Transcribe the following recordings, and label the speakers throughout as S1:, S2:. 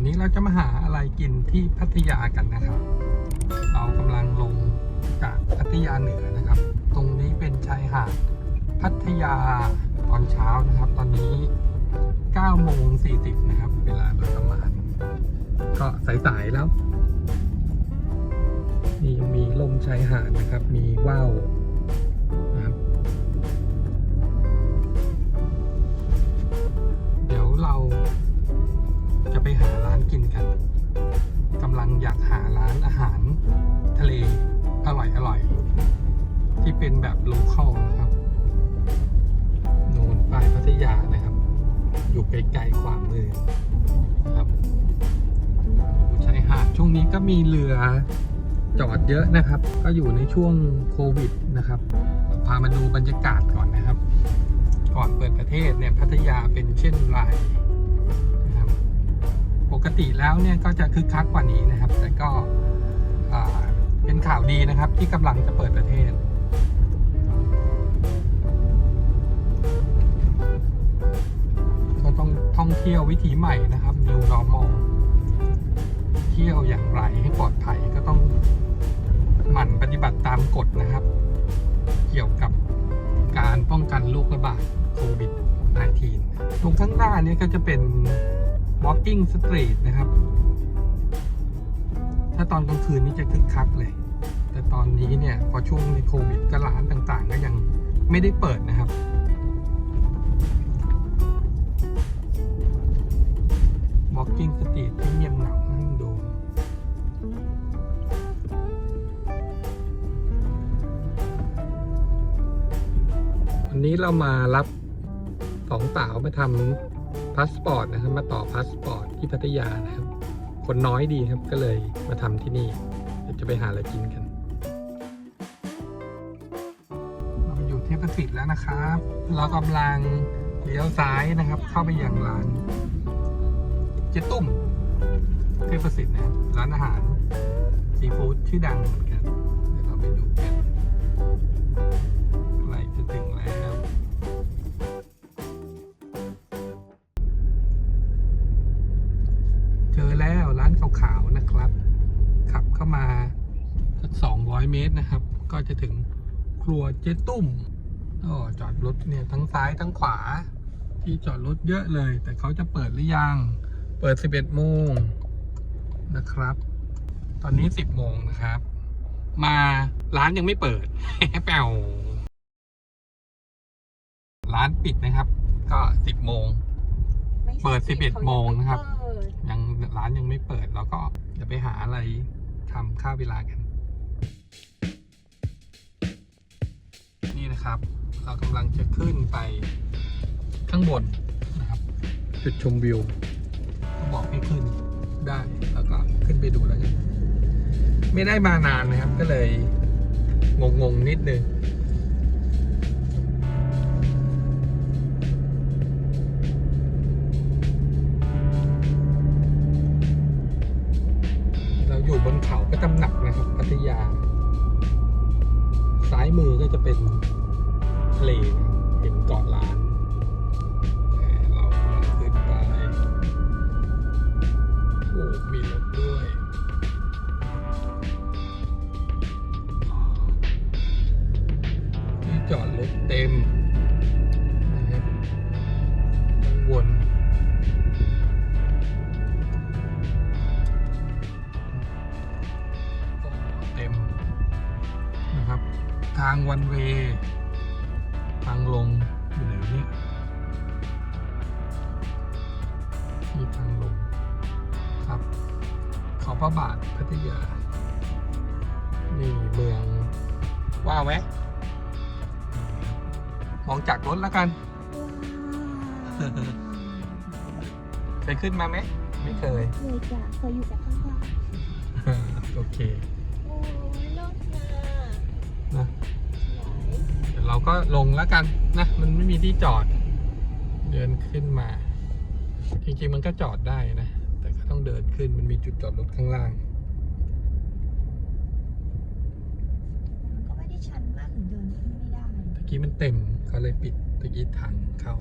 S1: วันนี้เราจะมาหาอะไรกินที่พัทยากันนะครับ เรากำลังลงจากพัทยาเหนือนะครับ ตรงนี้เป็นชายหาดพัทยาตอนเช้านะครับ ตอนนี้9โมง40นะครับ เวลาโดยประมาณ ก็สายๆแล้ว นี่ยังมีลมชายหาดนะครับ มีว่าวนะครับ เดี๋ยวเราจะไปหา กินกันกำลังอยากหาร้านอาหารทะเลอร่อยอร่อยๆที่เป็นแบบโลเคอลนะครับโนนปลายพัทยานะครับ อยู่ไกลๆขวามือนะครับอูชายหาดช่วงนี้ก็มีเรือจอดเยอะนะครับ ก็อยู่ในช่วงโควิดนะครับ พามาดูบรรยากาศก่อนนะครับ ก่อนเปิดประเทศเนี่ยพัทยาเป็นเช่นไรครับ ติแล้วเนี่ยก็จะคึกคักกว่านี้นะครับ แต่ก็เป็นข่าวดีนะครับที่กำลังจะเปิดประเทศก็ต้องท่องเที่ยววิถีใหม่นะครับ New Normal เที่ยวอย่างไรให้ปลอดภัยก็ต้องหมั่นปฏิบัติตามกฎนะครับ เกี่ยวกับการป้องกันโรคระบาดโควิด -19 ตรงข้างหน้านี้ก็จะเป็น walking street นะครับ ถ้าตอนกลางคืนนี่จะคึกคักเลย แต่ตอนนี้เนี่ย พอช่วงในโควิดก็ร้านต่างๆ ก็ยังไม่ได้เปิดนะครับ walking street ที่เงียบเหงานั่งดู วันนี้เรามารับสองสาวมาทำ พาสปอร์ตนะครับ มาต่อพาสปอร์ตที่พัทยานะครับ คนน้อยดีครับก็เลยมาทำที่นี่เดี๋ยวจะไปหาอะไรกินกัน เราอยู่เทพสิทธิ์แล้วนะครับ เรากำลังเลี้ยวซ้ายนะครับ เข้าไปยังร้าน เจตุ้มเทพสิทธิ์นะครับร้านอาหารซีฟู้ดชื่อดังเหมือนกันเดี๋ยวเราไปดูกัน จอแล้วร้านขาวๆนะครับ ขับเข้ามาสักสองร้อยเมตรนะครับ ก็จะถึงครัวเจ๊ตุ้มก็จอดรถเนี่ยทั้งซ้ายทั้งขวา ที่จอดรถเยอะเลย แต่เขาจะเปิดหรือยัง เปิด 11โมงนะครับ ตอนนี้ 10โมงนะครับ มาร้านยังไม่เปิดแปวร้านปิดนะครับ ก็ 10โมงเปิด 11โมงนะครับ ยัง ร้านยังไม่เปิดเราก็จะไปหาอะไรทำค่าเวลากัน นี่นะครับ เรากำลังจะขึ้นไปข้างบนนะครับ จุดชมวิวเขาบอกให้ขึ้นได้แล้วก็ขึ้นไปดูแล้วกันไม่ได้มานานนะครับก็เลยงงงๆนิดนึงายมือก็จะเป็นทะเลนะางวันเวย์ทางลงอยู่ไหนวะเนี่ยมีทางลงครับเขาพระบาทพัทยา นี่เมืองว้าวไหมมองจากรถแล้วกัน เคยขึ้นมาไหม ไม่เคย
S2: เคยจ้ะเคยอยู่แต่ข้างล่าง
S1: โอเค เดี๋ยวเราก็ลงแล้วกันนะ มันไม่มีที่จอด เดินขึ้นมา จริงๆมันก็จอดได้นะ แต่ก็ต้องเดินขึ้นมันมีจุดจอดรถข้างล่าง
S2: มันก็ไม่ได้ชันมากถึงเดินขึ้นไม่ได้
S1: ตะกี้มันเต็มเขาเลยปิดตะกี้ทางเข้า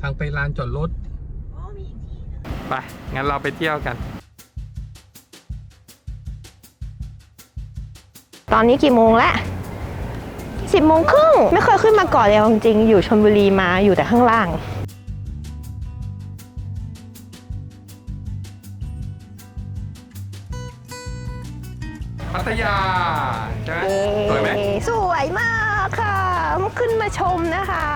S1: ทางไปลานจอดรถ
S2: อ๋อมีอีกทีนะ
S1: ไปงั้นเราไปเที่ยวกัน
S3: ตอนนี้กี่โมงแล้ว สิบโมงครึ่งไม่เคยขึ้นมาก่อนเลยเอาจริงๆอยู่ชลบุรีมาอยู่แต่ข้างล่าง
S1: พัทยาใช่ไหมสวยไหม
S3: เย้สวยมากค่ะมาขึ้นมาชมนะคะ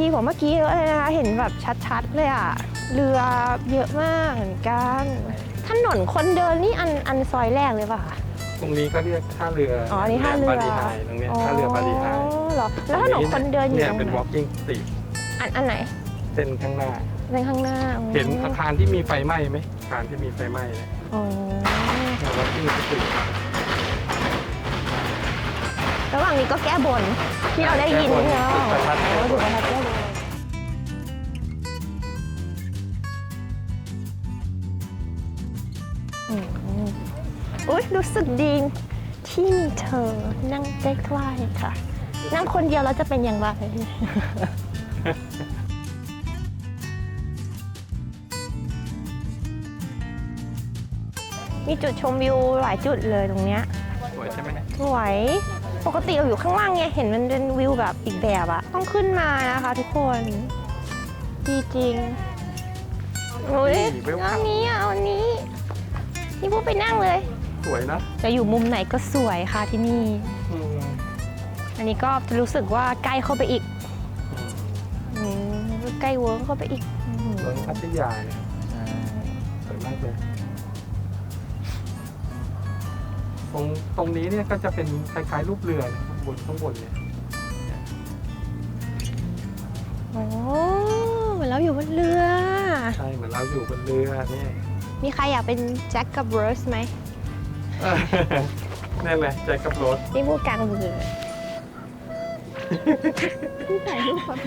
S3: ดีกว่าเมื่อกี้เยอะเลยนะคะ เห็นแบบชัดๆเลยอะ เรือเยอะมากเหมือนกัน ถนนคนเดินนี่อันอันซอยแรกเลยป่ะคะ
S1: ตรงนี้ก็เรียกท่าเรือ
S3: อ๋
S1: อ๋
S3: ออันนี้ท่าเรือ
S1: บาลีไฮตรงเนี้ยท่าเอบาลีไฮ
S3: อ๋อเหรอ แล้วถนนคนเดินอยู่
S1: เนี่ย
S3: ตรง
S1: เป็น
S3: ไหน
S1: walking street
S3: อันอันไหน
S1: เส้นข้างหน้า
S3: ในข้างหน้าอ๋อ
S1: เห็นอาคารที่มีไฟไหม้ไหมอาคารที่มีไฟไหม้เนี่ย
S3: อ๋อ
S1: walking street
S3: ระหว่างนี้ก็แก้บนที่เราได้ยิน
S1: แก้บน
S3: ใช่ไหม
S1: จุดประทัด
S3: อ๋อ
S1: แก้บน
S3: จุดประทัดแก้บนอืมอุ้ยรู้สึกดีที่มีเธอนั่งใกล้ๆค่ะ นั่งคนเดียวเราจะเป็นอย่างไรมีจุดชมวิวหลายจุดเลยตรงเนี้ย
S1: สวยใช่ไหม
S3: สวย ปกติเราอยู่ข้างล่างไงเห็นมันเป็นวิวแบบอีกแบบอะต้องขึ้นมานะคะทุกคนดีจริงโอ้ยเอาอันนี้อะเอาอันนี้ นี่พูดไปนั่งเลย
S1: สวยนะ
S3: จะอยู่มุมไหนก็สวยค่ะที่นี่
S1: อืม
S3: อันนี้ก็จะรู้สึกว่าใกล้เข้าไปอีกอืมใกล้เวิร์กเข้าไปอีกอืม
S1: เมืองพัทยาเนี่ยสวยมากเลย ตรงตรงนี้เนี่ยก็จะเป็นคล้ายๆรูปเรือนะข้างบนข้างบนเนี่ย
S3: โอ้เหมือนเราอยู่บนเรือ
S1: ใช่เหมือนเราอยู่บนเรือเนี่ย
S3: มีใครอยากเป็นแจ็คกับโรสไหม
S1: นั่นแหละใจกับรถ
S3: นี่พูดกลางเรือ ผู้ถ่ายรูปครับ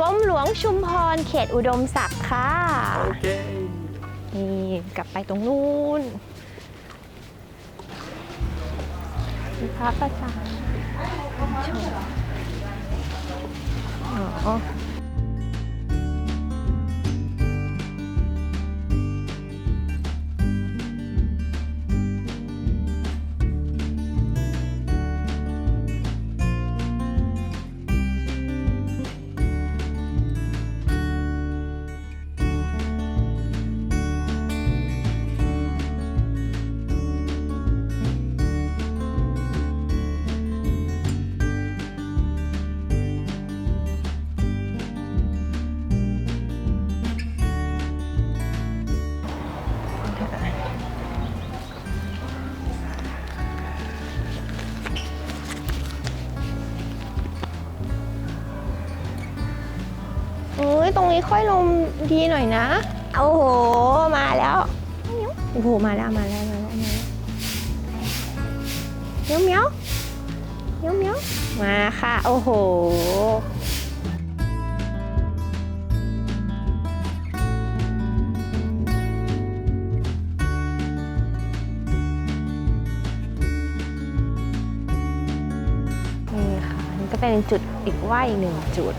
S3: กรมหลวงชุมพรเขตอุดมศักดิ์ค่ะ
S1: โอเค
S3: นี่กลับไปตรงนู้นมีพระประธานชมอ๋อ ค่อยลมดีหน่อยนะ โอ้โห มาแล้วโอ้โห มาแล้ว มาแล้ว มาแล้วมาแล้วเมียวเมียวเมียวเมียวมาค่ะ โอ้โหนี่ค่ะนี่ก็เป็นจุดอีกว่าอีกหนึ่งจุด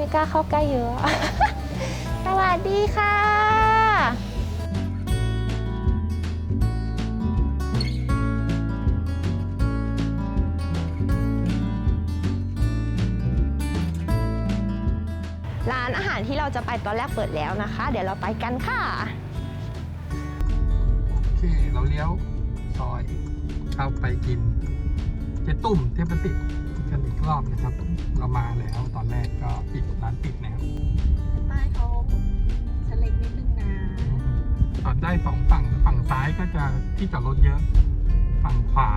S3: ไม่กล้าเข้าใกล้เยอะ สวัสดีค่ะ ร้านอาหารที่เราจะไปตอนแรกเปิดแล้วนะคะ เดี๋ยวเราไปกันค่ะ
S1: โอเค เราเลี้ยวซอย เข้าไปกินเจ๊ตุ่มเทพติดกันอี กรอบนะครับ เรามาแล้วตอนแรกก็ปิดร้านปิดนะครับ
S2: ป้ายเขาจะเล็กนิดนึงนะ
S1: จอดได้สองฝั่งฝั่งซ้ายก็จะที่จอดรถเยอะ ฝั่งขวา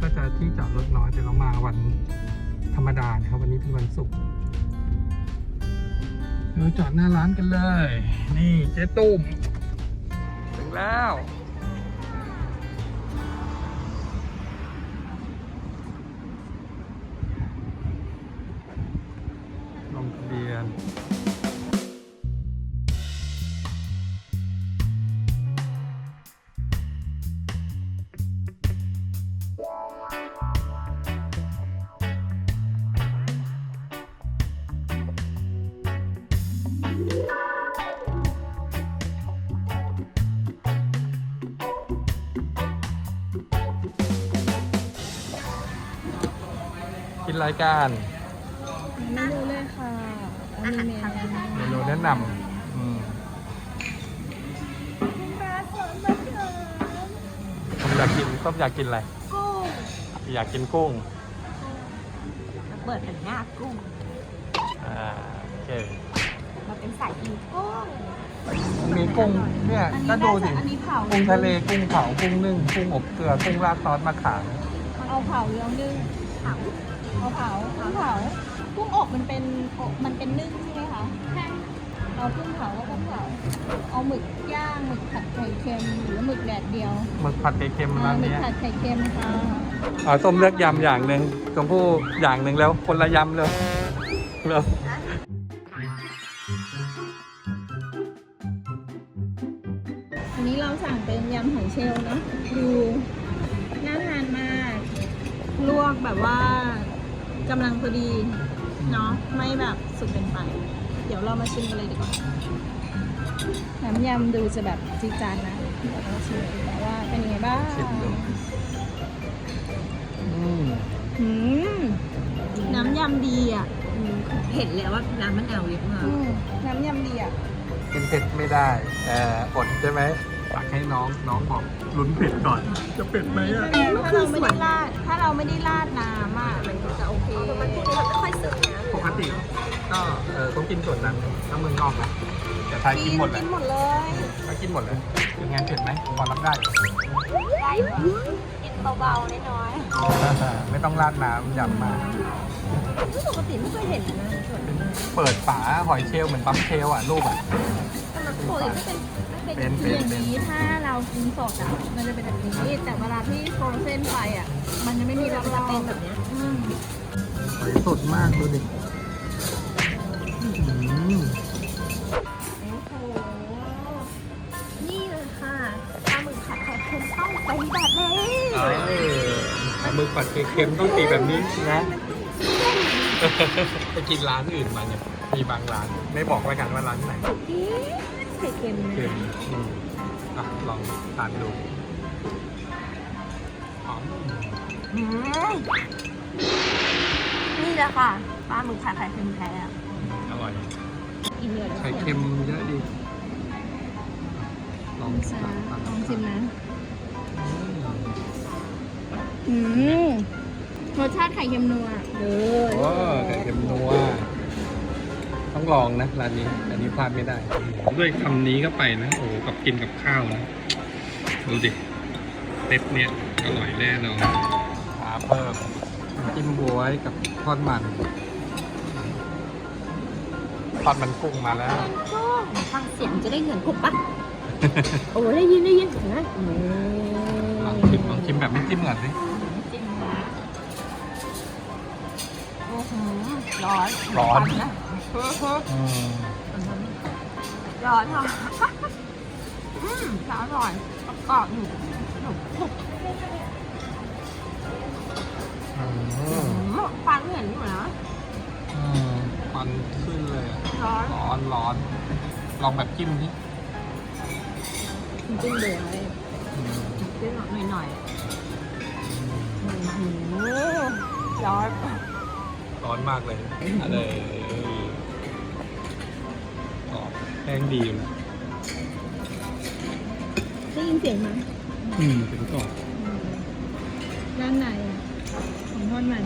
S1: ก็จะที่จอดรถน้อยแต่เรามาวันธรรมดานะครับ วันนี้เป็นวันศุกร์เราจอดหน้าร้านกันเลย นี่เจ๊ตุ้มถึงแล้ว ทะเบียนกินรายการ
S2: ไม่รู้เลยค่ะอาหารทะเล
S1: เมนูแนะนำอืมผมอยากกินต้มอยากกินอะไร
S2: กุ้ง
S1: อยากกินกุ้ง
S2: เปิดเป็นหน้ากุ้ง
S1: อ่าโอเค
S2: เราเป็นสายกินกุ้ง
S1: มีกุ้งเนี่ยก็ดูสิ
S2: อันนี้เผา
S1: กุ้งทะเลกุ้งเผากุ้งนึ่งกุ้งอบเกลือกุ้งราดซอสมะขาม
S2: เอาเผาเรื่องนึ่งเผาเอาเผากุ้งเผา กุ้งอบมันเป็นอบมันเป็นนึ่งใช่ไหมคะเอากุ้งเผาก็กุ้งเผาเอาหมึกย่างหมึกผัดไข่เค็มหรือหมึกแดดเดียว
S1: หมึกผัดไข่เค็ม
S2: อ่า
S1: ร้าน
S2: หมึก
S1: เนี้ย
S2: ผัดไข่เค็มค่ะ
S1: อ๋อส้มเลือกยำอย่างหนึ่งชมพู่อย่างหนึ่งแล้วคนละยำเลยเร็ว
S2: อันนี้เราสั่งเป็นยำหอยเชลล์เนาะดูน่าทานมาก ลวกแบบว่ากำลังพอดี เนาะไม่แบบสุกเกินไป เดี๋ยวเรามาชิมกันเลยดีกว่าน้ำยำดูจะแบบจีดจานนะเดี๋ยวเราชิมกันดีกว่าว่า เป็นยังไงบ้าง
S1: ชิมดูอืม
S2: อืมน้ำยำดีอะ
S4: เห็นแล้วว่าน้ำมะนาวเยอะมาก
S2: อืมน้ำยำดีอะ
S1: กินเผ็ดไม่ได้แต่อดใช่ไหมฝากให้น้องน้องบอกลุ้นเผ็ดก่อน จะเผ็ดไหมอะ
S2: ถ้าเราไม่ได้ราดถ้าเราไม่ได้ราดน้ำอะ
S1: ต้องกินส่วนนั้นถ้าเมืองนอกนะแต่ไทยกินหมดเลย
S2: กินหมดเลย
S1: ถ้ากินหมดเลยเป็นไงเผ็ดไหมพอรับได้
S2: กินเบาๆน้อย
S1: ไม่ต้องราดน้ำยำมา
S2: ๆปกติไม่เคยเห็นนะส่วนนี้
S1: เปิดฝาหอยเชลล์เหมือนปั๊มเชลล์อะรูปอะ
S2: ปกติก็เป็น
S1: เป็น
S2: คืออย่าง
S1: เป็น
S2: นี้ถ้าเรากินสดอะมันจะเป็นแบบนี้แต่เวลาที่โฟรเซนไปอะมันจะไม่มีรอบๆ
S4: เป็นแบบเนี้ย
S2: อืม
S1: หอยสดมากดูดิอื้อหือ
S2: โอ้โห นี่เลยค่ะปลาหมึกผัดไข่เค็มต้องเป็นแบบนี้
S1: เออปลาหมึกผัดเค็มๆต้องตีแบบนี้นะ ไปกินร้านอื่นมาเนี่ย มีบางร้าน ไม่บอกไว้กันว่าร้านไหน
S2: ไข่เค็ม
S1: เค็มอืมอะลองทานดูหอม
S2: อืมนี่แหละค่ะปลาหมึกผัดไข่เค็มแท้อะ
S1: อ ร่อย
S2: กินเลย
S1: ไข่เค็มเยอะดี ลอง
S2: ซา
S1: ตัด
S2: ลองชิมนะ อืมรสชาติไข่เค็มนัวเด้อ
S1: โอ้ไข่เค็มนัว ต้องลองนะร้านนี้ อันนี้พลาดไม่ได้ ด้วยคำนี้ก็ไปนะ โอ้โหกับกินกับข้าวนะ ดูดิเต็ดเนี่ยอร่อยแน่นอนหาเพิ่มน้ำจิ้มบวยกับทอดมัน ทอดมันกุ้งมาแล้ว
S4: ฟังเสียงจะได้เงินกบปะโอ้ได้ยินได้ยินเห็นไหมอืม
S1: ลองชิมลองชิมแบบไม่จิ้มก่อนสิ
S4: จริงนะ
S2: โอ้โหร้อน
S1: ร้อน
S2: นะ
S1: อืม
S2: ร้อนค่ะอืมอร่อยกรอบๆอยู่หนุบกรุบ
S1: อืม
S2: อืม ฟันเห็นอยู่นะ
S1: อืมควันวันขึ้น เลยอะ
S2: ร้อน
S1: ร้อนร้อนลองแบบจิ้มดิ
S4: จิ้มเดือดเลย
S1: อืม
S4: จิ้มหน่อยหน่อย
S2: ร้อน
S1: ร้อนมากเลยอะไรกรอบแห้งดีอยู่นะ
S2: ได้ยินเสียงไหม
S1: อืมเป็นกรอบ
S2: ด้านในอะของทอดมัน